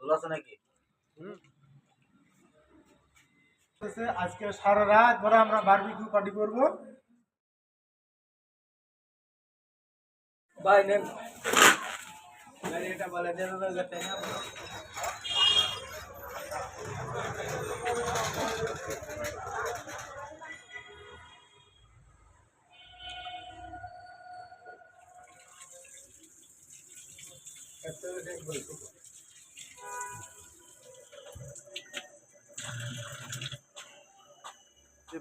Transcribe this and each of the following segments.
দোল আছে নাকি হচ্ছে আজকে সারা রাত ধরে আমরা বারবিকিউ পার্টি করব। ভাই নেন। এটা বলে দেন যে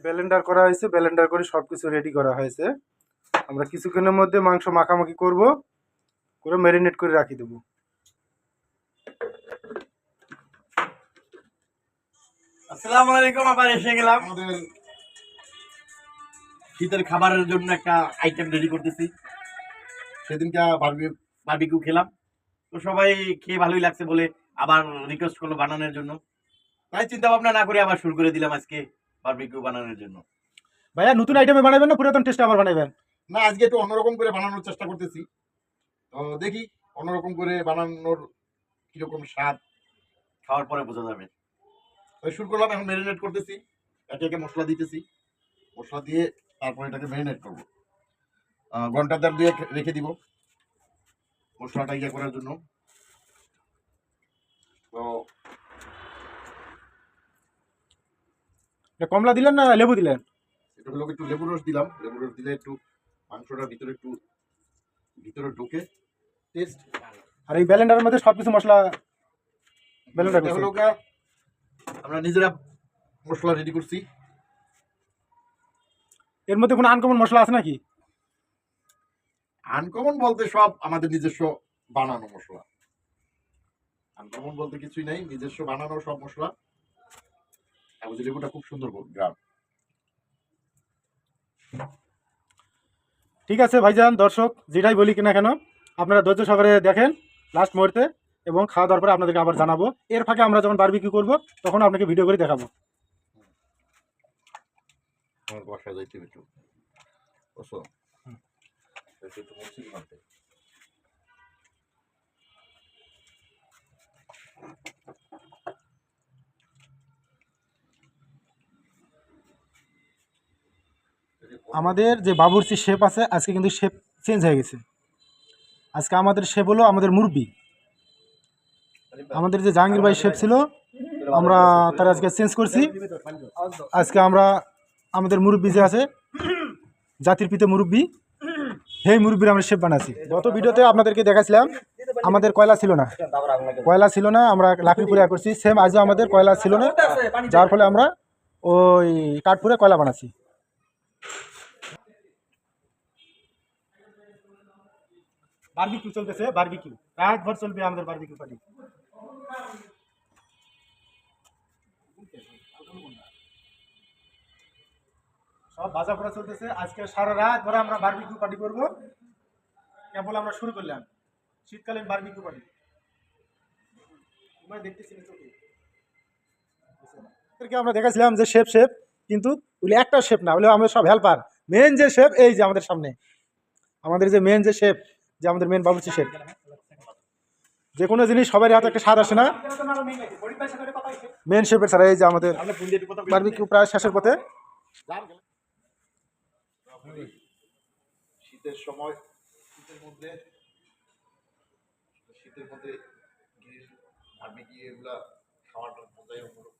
ব্লেন্ডার করা হয়েছে ব্লেন্ডার করে সব কিছু রেডি করা হয়েছে। আমরা কিছুক্ষণের মধ্যে মাংস মাখামাখি করব করে ম্যারিনেট করে রাখি দেবো। আসসালামু আলাইকুম আবার এসে গেলাম। আমাদের শীতের খাবারের জন্য একটা আইটেম রেডি করতেছি। সেদিনকে বারবিকিউ খেলাম। তো সবাই খেয়ে ভালোই লাগছে বলে আবার রিকোয়েস্ট করল বানানোর জন্য। তাই চিন্তা ভাবনা না করে আবার শুরু করে দিলাম আজকে। বারবিকিউ বানানোর জন্য। ভাইয়া নতুন আইটেমে বানাবেন না? পুরাতন টেস্টে আবার বানাবেন? না আজকে একটু অন্যরকম করে বানানোর চেষ্টা করতেছি। তো দেখি অন্যরকম করে বানানোর কীরকম স্বাদ। খাওয়ার পরে বোঝা যাবে। ওই শুরু করলাম এখন ম্যারিনেট করতেছি। একে একে মশলা দিতেছি। মশলা দিয়ে তারপরে এটাকে ম্যারিনেট করব। ঘণ্টা দেড় দিয়ে রেখে দিব মশলাটা ইয়ে করার জন্য। তো কমলা দিলেন না লেবু দিলেন? এটা হলো একটু লেবু রস দিলাম। লেবু রস দিলে একটু মাংসটার ভিতরে একটু ভিতরে ঢোকে টেস্ট আর এই ব্লেন্ডারের মধ্যে সব কিছু মশলা ব্লেন্ডার এটা করছে। হলো আমরা নিজেরা মশলা রেডি করছি। এর মধ্যে কোনো আনকমন মশলা আছে নাকি? আনকমন বলতে সব আমাদের নিজস্ব বানানো মশলা। আনকমন বলতে কিছুই নাই নিজস্ব বানানো সব মশলা। লেবুটা খুব সুন্দর গ্রাম। ঠিক আছে ভাইজান দর্শক যেটাই বলি কিনা কেন আপনারা ধৈর্য সহকারে দেখেন লাস্ট মুহূর্তে এবং খাওয়া দাওয়ার পরে আপনাদেরকে আবার জানাব। এর ফাঁকে আমরা যখন বারবিকিউ করব তখন আপনাকে ভিডিও করে দেখাবো। আমার বসা যাইতে একটু। বসো। একটু একটু মসজিদ আমাদের যে বাবুর্চি শেপ আছে, আজকে কিন্তু শেপ চেঞ্জ হয়ে গেছে। আজকে আমাদের শেপ হলো আমাদের মুরব্বি। আমাদের যে জাহাঙ্গীর ভাই শেপ ছিল, আমরা তার আজকে চেঞ্জ করছি। আজকে আমরা আমাদের মুরব্বি যে আছে, জাতির পিতা মুরব্বি, সেই মুরব্বির আমরা শেপ বানাচ্ছি। গত ভিডিওতে আপনাদেরকে দেখাছিলাম আমাদের কয়লা ছিল না। কয়লা ছিল না, আমরা লাকড়ি পুরে করছি। সেম আজও আমাদের কয়লা ছিল না, যার ফলে আমরা ওই কাঠপুরে কয়লা বানাচ্ছি। বারবিকিউ চলতেছে, বার্বিকিউ। রাত ভর চলবে আমাদের বারবিকিউ পার্টি। সব বাজা পড়া চলতেছে। আজকে সারা রাত ধরে আমরা বার্বিকিউ পার্টি করব। কেবল আমরা শুরু করলাম। শীতকালীন বার্বিকিউ পার্টি। তোমরা দেখতেছি চোখে। আমরা দেখাছিলাম যে শেপ শেপ কিন্তু ওগুলি একটা শেপ না, ওগুলো আমরা সব হেল্পার মেন যে শেপ এই যে আমাদের সামনে। আমাদের যে মেন যে শেপ যে আমাদের মেন বাবুর্চি শেপ যে কোনো জিনিস সবারই হাতে একটা স্বাদ আসে না। মেন শেপের ছাড়া, এই যে আমাদের বারবিকিউ প্রায় শেষের পথে। শীতের সময়, শীতের মধ্যে শীতের মধ্যে খাওয়াটা মজাই অন্যরকম।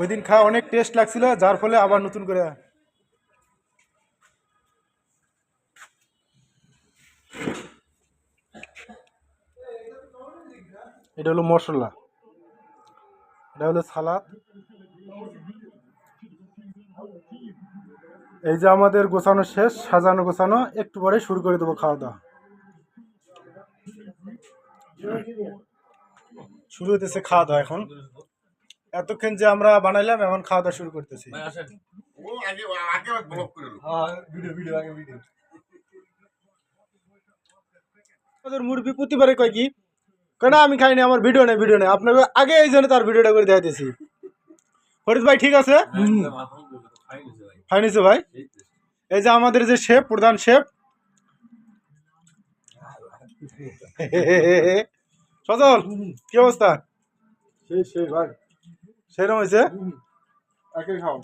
ওই দিন খাওয়া অনেক টেস্ট লাগছিল, যার ফলে আবার নতুন করে এটা হলো মশলা, এটা হলো সালাদ। এই যে আমাদের গোছানো শেষ, সাজানো গোছানো, একটু পরে শুরু করে দেবো খাওয়া দাওয়া। শুরু হতেছে খাওয়া দাওয়া এখন। এতক্ষণ যে আমরা বানাইলাম এখন খাওয়া দাওয়া শুরু করতেছি। ও আগে আগে ব্লক করে লো আমাদের মুরগি প্রতিবারে কয় কি? কেন আমি খাইনি আমার ভিডিও নেই ভিডিও নেই। আপনাকে আগে এই জন্য তার ভিডিওটা করে দেখাইতেছি। ফরিদ ভাই ঠিক আছে? ফাইনিছে ভাই। এই যে আমাদের যে শেফ প্রধান শেফ। সজল কি অবস্থা? সেই সেই ভাই। সেরকম হয়েছে একে খাও